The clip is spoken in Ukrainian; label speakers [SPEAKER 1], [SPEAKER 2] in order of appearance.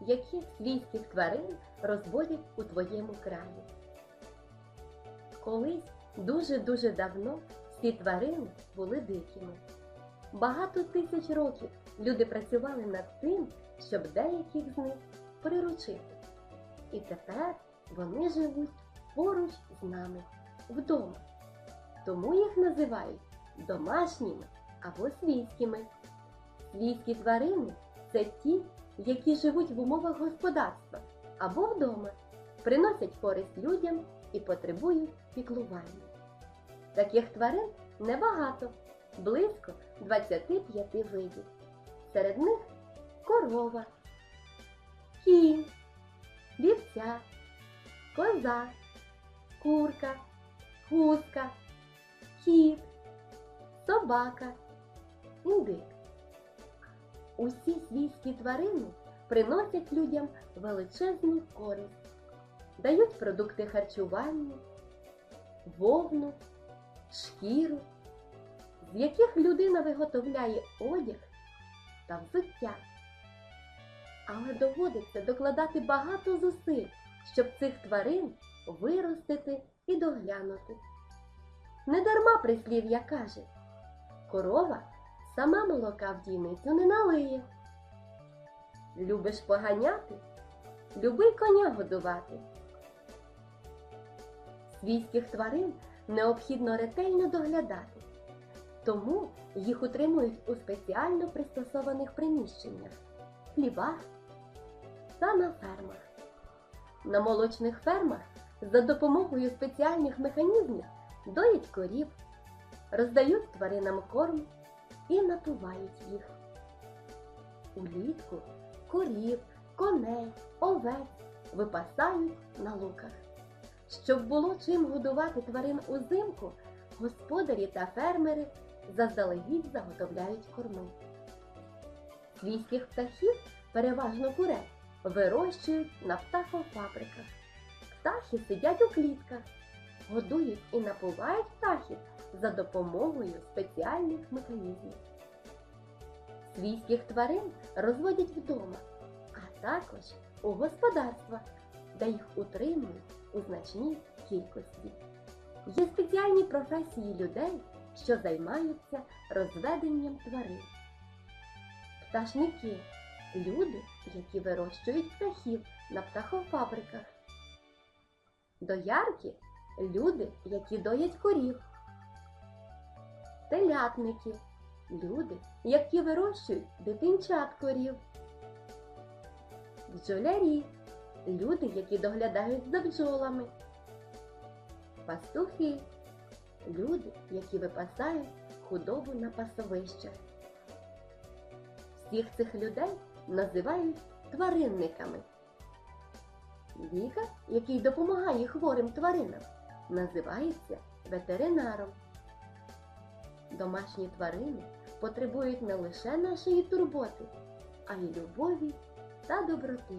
[SPEAKER 1] яких свійських тварин розводять у твоєму краї. Колись дуже-дуже давно всі тварини були дикими. Багато тисяч років люди працювали над тим, щоб деяких з них приручити. І тепер вони живуть поруч з нами вдома. Тому їх називають домашніми або свійськими. Свійські тварини це ті, які живуть в умовах господарства або вдома, приносять користь людям і потребують піклування. Таких тварин небагато, близько 25 видів. Серед них корова, кінь, вівця, коза, курка, гуска, кіт, собака, індик. Усі свійські тварини приносять людям величезну користь, дають продукти харчування, вовну, шкіру, з яких людина виготовляє одяг та взуття. Але доводиться докладати багато зусиль, щоб цих тварин виростити і доглянути. Недарма прислів'я каже, корова сама молока в дійницю не налиє. Любиш поганяти? Люби коня годувати. Свійських тварин необхідно ретельно доглядати, тому їх утримують у спеціально пристосованих приміщеннях, хлівах та на фермах. На молочних фермах за допомогою спеціальних механізмів доять корів, роздають тваринам корм і напувають їх. Улітку корів, коней, овець випасають на луках. Щоб було чим годувати тварин узимку, господарі та фермери заздалегідь заготовляють корми. Свійських птахів, переважно курей, вирощують на птахофабриках. Птахи сидять у клітках, годують і напувають птахів за допомогою спеціальних механізмів. Свійських тварин розводять вдома, а також у господарствах, де їх утримують у значній кількості. Є спеціальні професії людей, що займаються розведенням тварин. Пташники люди, які вирощують птахів на птахофабриках. Доярки люди, які доять корів. Телятники люди, які вирощують дитинчат корів. Бджолярі люди, які доглядають за бджолами. Пастухи люди, які випасають худобу на пасовищах. Всіх цих людей називають тваринниками. Лікар, який допомагає хворим тваринам, називається ветеринаром. Домашні тварини потребують не лише нашої турботи, а й любові та доброти.